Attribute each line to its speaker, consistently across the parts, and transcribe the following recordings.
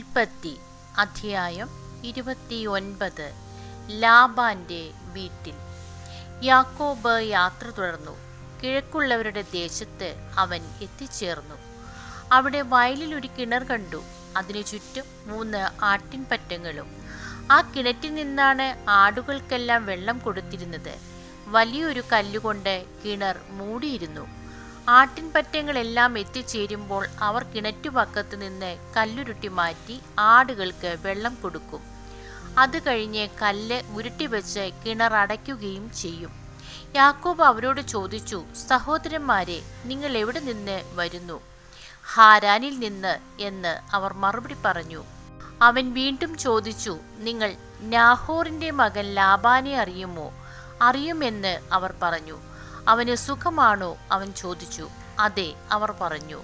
Speaker 1: ഉൽപ്പത്തി അധ്യായം ഇരുപത്തിയൊൻപത് ലാബാന്റെ വീട്ടിൽ. യാക്കോബ് യാത്ര തുടർന്നു. കിഴക്കുള്ളവരുടെ ദേശത്ത് അവൻ എത്തിച്ചേർന്നു. അവിടെ വയലിൽ ഒരു കിണർ കണ്ടു. അതിനു ചുറ്റും മൂന്ന് ആട്ടിൻപറ്റങ്ങളും. ആ കിണറ്റിൽ നിന്നാണ് ആടുകൾക്കെല്ലാം വെള്ളം കൊടുത്തിരുന്നത്. വലിയൊരു കല്ലുകൊണ്ട് കിണർ മൂടിയിരുന്നു. ആട്ടിൻപറ്റങ്ങളെല്ലാം എത്തിച്ചേരുമ്പോൾ അവർ കിണറ്റുപക്കത്ത് നിന്ന് കല്ലുരുട്ടി മാറ്റി ആടുകൾക്ക് വെള്ളം കൊടുക്കും. അത് കഴിഞ്ഞ് കല്ല് ഉരുട്ടിവെച്ച് കിണറടയ്ക്കുകയും ചെയ്യും. യാക്കോബ് അവരോട് ചോദിച്ചു സഹോദരന്മാരെ നിങ്ങൾ എവിടെ നിന്ന് വരുന്നു? ഹാരാനിൽ നിന്ന്? എന്ന് അവർ മറുപടി പറഞ്ഞു. അവൻ വീണ്ടും ചോദിച്ചു നിങ്ങൾ നാഹോറിന്റെ മകൻ ലാബാനെ അറിയുമോ? അറിയുമെന്ന് അവർ പറഞ്ഞു. അവന് സുഖമാണോ അവൻ ചോദിച്ചു. അതെ അവർ പറഞ്ഞു.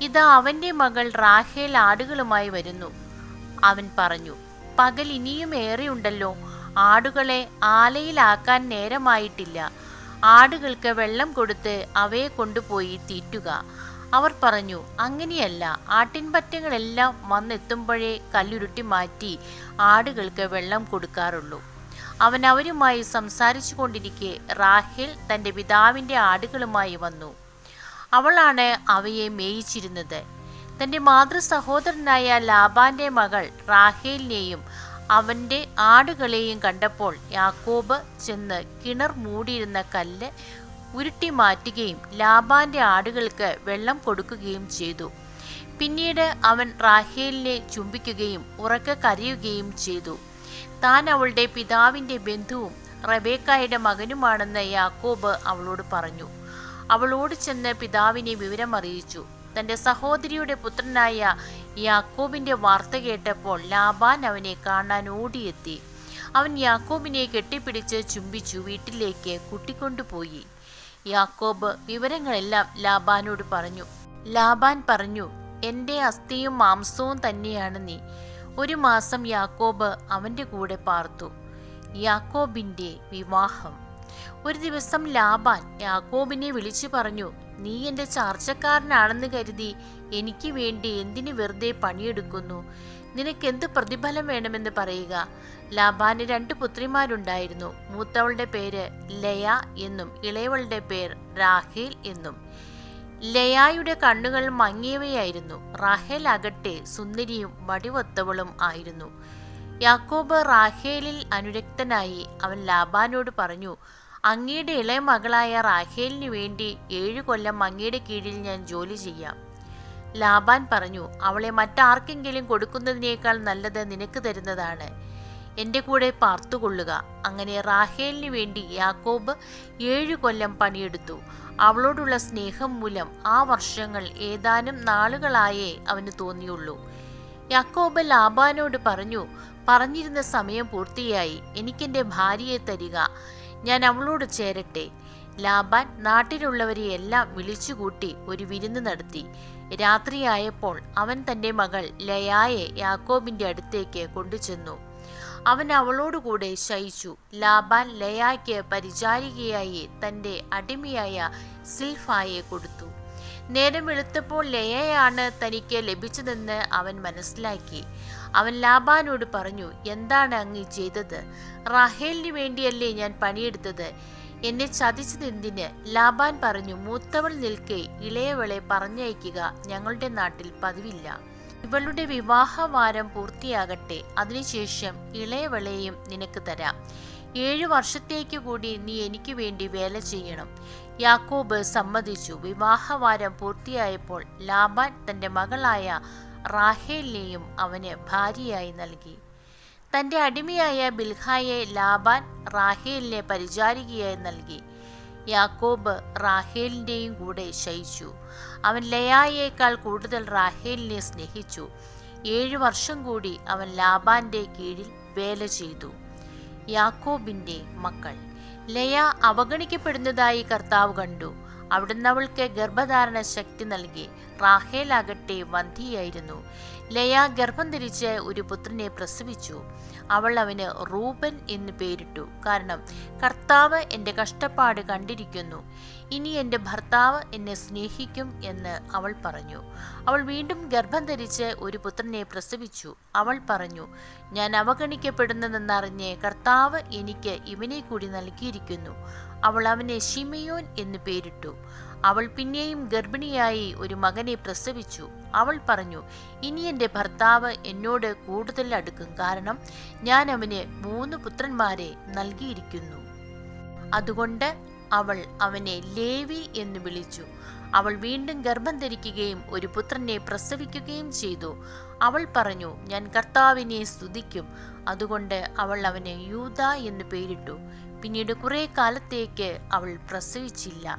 Speaker 1: ഇതാ അവന്റെ മകൾ റാഹേൽ ആടുകളുമായി വരുന്നു. അവൻ പറഞ്ഞു പകൽ ഇനിയും ഏറെയുണ്ടല്ലോ. ആടുകളെ ആലയിലാക്കാൻ നേരമായിട്ടില്ല. ആടുകൾക്ക് വെള്ളം കൊടുത്ത് അവയെ കൊണ്ടുപോയി തീറ്റുക. അവർ പറഞ്ഞു അങ്ങനെയല്ല. ആട്ടിൻപറ്റങ്ങളെല്ലാം വന്നെത്തുമ്പോഴേ കല്ലുരുട്ടി മാറ്റി ആടുകൾക്ക് വെള്ളം കൊടുക്കാറുള്ളൂ. അവൻ അവരുമായി സംസാരിച്ചു കൊണ്ടിരിക്കെ റാഹേൽ തന്റെ പിതാവിന്റെ ആടുകളുമായി വന്നു. അവളാണ് അവയെ മേയിച്ചിരുന്നത്. തന്റെ മാതൃ സഹോദരനായ ലാബാന്റെ മകൾ റാഹേലിനെയും അവന്റെ ആടുകളെയും കണ്ടപ്പോൾ യാക്കോബ് ചെന്ന് കിണർ മൂടിയിരുന്ന കല്ല് ഉരുട്ടി മാറ്റുകയും ലാബാന്റെ ആടുകൾക്ക് വെള്ളം കൊടുക്കുകയും ചെയ്തു. പിന്നീട് അവൻ റാഹേലിനെ ചുംബിക്കുകയും ഉറക്ക കരയുകയും ചെയ്തു. താൻ അവളുടെ പിതാവിന്റെ ബന്ധുവും റബേക്കായുടെ മകനുമാണെന്ന് യാക്കോബ് അവളോട് പറഞ്ഞു. അവളോട് ചെന്ന് പിതാവിനെ വിവരം അറിയിച്ചു തന്റെ സഹോദരിയുടെ പുത്രനായ യാക്കോബിന്റെ വാർത്ത കേട്ടപ്പോൾ ലാബാൻ അവനെ കാണാൻ ഓടിയെത്തി. അവൻ യാക്കോബിനെ കെട്ടിപ്പിടിച്ച് ചുംബിച്ചു വീട്ടിലേക്ക് കൂട്ടിക്കൊണ്ടുപോയി. യാക്കോബ് വിവരങ്ങളെല്ലാം ലാബാനോട് പറഞ്ഞു. ലാബാൻ പറഞ്ഞു എന്റെ അസ്ഥിയും മാംസവും തന്നെയാണ് നീ. ഒരു മാസം യാക്കോബ് അവന്റെ കൂടെ പാർത്തു. യാക്കോബിന്റെ വിവാഹം. ഒരു ദിവസം ലാബാൻ യാക്കോബിനെ വിളിച്ചു പറഞ്ഞു നീ എന്റെ ചാർച്ചക്കാരനാണെന്ന് കരുതി എനിക്ക് വേണ്ടി എന്തിനു വെറുതെ പണിയെടുക്കുന്നു? നിനക്ക് എന്ത് പ്രതിഫലം വേണമെന്ന് പറയുക? ലാബാന് രണ്ട് പുത്രിമാരുണ്ടായിരുന്നു. മൂത്തവളുടെ പേര് ലയ എന്നും ഇളയവളുടെ പേർ രാഹേൽ എന്നും. ലയായുടെ കണ്ണുകൾ മങ്ങിയവയായിരുന്നു. റാഹേൽ ആകട്ടെ സുന്ദരിയും വടിവത്തവളും ആയിരുന്നു. യാക്കോബ് റാഹേലിൽ അനുരക്തനായി അവൻ ലാബാനോട് പറഞ്ഞു അങ്ങയുടെ ഇളയ മകളായ റാഹേലിന് വേണ്ടി ഏഴു കൊല്ലം അങ്ങയുടെ കീഴിൽ ഞാൻ ജോലി ചെയ്യാം. ലാബാൻ പറഞ്ഞു അവളെ മറ്റാർക്കെങ്കിലും കൊടുക്കുന്നതിനേക്കാൾ നല്ലത് നിനക്ക് തരുന്നതാണ്. എന്റെ കൂടെ പാർത്തുകൊള്ളുക. അങ്ങനെ റാഹേലിന് വേണ്ടി യാക്കോബ് ഏഴു കൊല്ലം പണിയെടുത്തു. അവളോടുള്ള സ്നേഹം മൂലം ആ വർഷങ്ങൾ ഏതാനും നാളുകളായേ അവന് തോന്നിയുള്ളൂ. യാക്കോബ് ലാബാനോട് പറഞ്ഞു പറഞ്ഞിരുന്ന സമയം പൂർത്തിയായി. എനിക്കെന്റെ ഭാര്യയെ തരിക. ഞാൻ അവളോട് ചേരട്ടെ. ലാബാൻ നാട്ടിലുള്ളവരെയെല്ലാം വിളിച്ചുകൂട്ടി ഒരു വിരുന്ന് നടത്തി. രാത്രിയായപ്പോൾ അവൻ തന്റെ മകൾ ലയായെ യാക്കോബിന്റെ അടുത്തേക്ക് കൊണ്ടുചെന്നു. അവൻ അവളോടുകൂടെ ശയിച്ചു. ലാബാൻ ലയായ്ക്ക് പരിചാരികയായി തന്റെ അടിമയായ സിൽഫായെ കൊടുത്തു. നേരം വെളുത്തപ്പോൾ ലയയാണ് തനിക്ക് ലഭിച്ചതെന്ന് അവൻ മനസ്സിലാക്കി. അവൻ ലാബാനോട് പറഞ്ഞു എന്താണ് അങ്ങ് ചെയ്തത്? റാഹേലിന് വേണ്ടിയല്ലേ ഞാൻ പണിയെടുത്തത്? എന്നെ ചതിച്ചതെന്തിന് ലാബാൻ പറഞ്ഞു മൂത്തവൾ നിൽക്കെ ഇളയവളെ പറഞ്ഞയക്കുക ഞങ്ങളുടെ നാട്ടിൽ പതിവില്ല. ഇവളുടെ വിവാഹവാരം പൂർത്തിയാകട്ടെ. അതിനുശേഷം ഇളയവളെയും നിനക്ക് തരാം. ഏഴു വർഷത്തേക്ക് കൂടി നീ എനിക്ക് വേണ്ടി വേല ചെയ്യണം. യാക്കോബ് സമ്മതിച്ചു. വിവാഹവാരം പൂർത്തിയായപ്പോൾ ലാബാൻ തന്റെ മകളായ റാഹേലിനെയും അവന് ഭാര്യയായി നൽകി. തന്റെ അടിമയായ ബിൽഹായെ ലാബാൻ റാഹേലിനെ പരിചാരികയായി നൽകി. യാക്കോബ് റാഹേലിന്റെയും കൂടെ ശയിച്ചു. അവൻ ലയായേക്കാൾ കൂടുതൽ റാഹേലിനെ സ്നേഹിച്ചു. ഏഴു വർഷം കൂടി അവൻ ലാബാന്റെ കീഴിൽ വേല ചെയ്തു. യാക്കോബിന്റെ മക്കൾ. ലയ അവഗണിക്കപ്പെടുന്നതായി കർത്താവ് കണ്ടു. അവിടുന്ന് അവൾക്ക് ഗർഭധാരണ ശക്തി നൽകി. റാഹേലാകട്ടെ വന്ധിയായിരുന്നു ലയ ഗർഭം ധരിച്ച് ഒരു പുത്രനെ പ്രസവിച്ചു. അവൾ അവന് റൂബൻ എന്ന് പേരിട്ടു. കാരണം കർത്താവ് എന്റെ കഷ്ടപ്പാട് കണ്ടിരിക്കുന്നു. ഇനി എന്റെ ഭർത്താവ് എന്നെ സ്നേഹിക്കും എന്ന് അവൾ പറഞ്ഞു. അവൾ വീണ്ടും ഗർഭം ധരിച്ച് ഒരു പുത്രനെ പ്രസവിച്ചു. അവൾ പറഞ്ഞു ഞാൻ അവഗണിക്കപ്പെടുന്നതെന്നറിഞ്ഞ് കർത്താവ് എനിക്ക് ഇവനെ കൂടി നൽകിയിരിക്കുന്നു. അവൾ അവനെ ഷിമയോൻ എന്ന് പേരിട്ടു. അവൾ പിന്നെയും ഗർഭിണിയായി ഒരു മകനെ പ്രസവിച്ചു. അവൾ പറഞ്ഞു ഇനി എന്റെ ഭർത്താവ് എന്നോട് കൂടുതൽ അടുക്കും. കാരണം ഞാൻ അവന് മൂന്ന് പുത്രന്മാരെ നൽകിയിരിക്കുന്നു. അതുകൊണ്ട് അവൾ അവനെ ലേവി എന്ന് വിളിച്ചു. അവൾ വീണ്ടും ഗർഭം ധരിക്കുകയും ഒരു പുത്രനെ പ്രസവിക്കുകയും ചെയ്തു. അവൾ പറഞ്ഞു ഞാൻ കർത്താവിനെ സ്തുതിക്കും. അതുകൊണ്ട് അവൾ അവനെ യൂത എന്ന് പേരിട്ടു. പിന്നീട് കുറേ കാലത്തേക്ക് അവൾ പ്രസവിച്ചില്ല.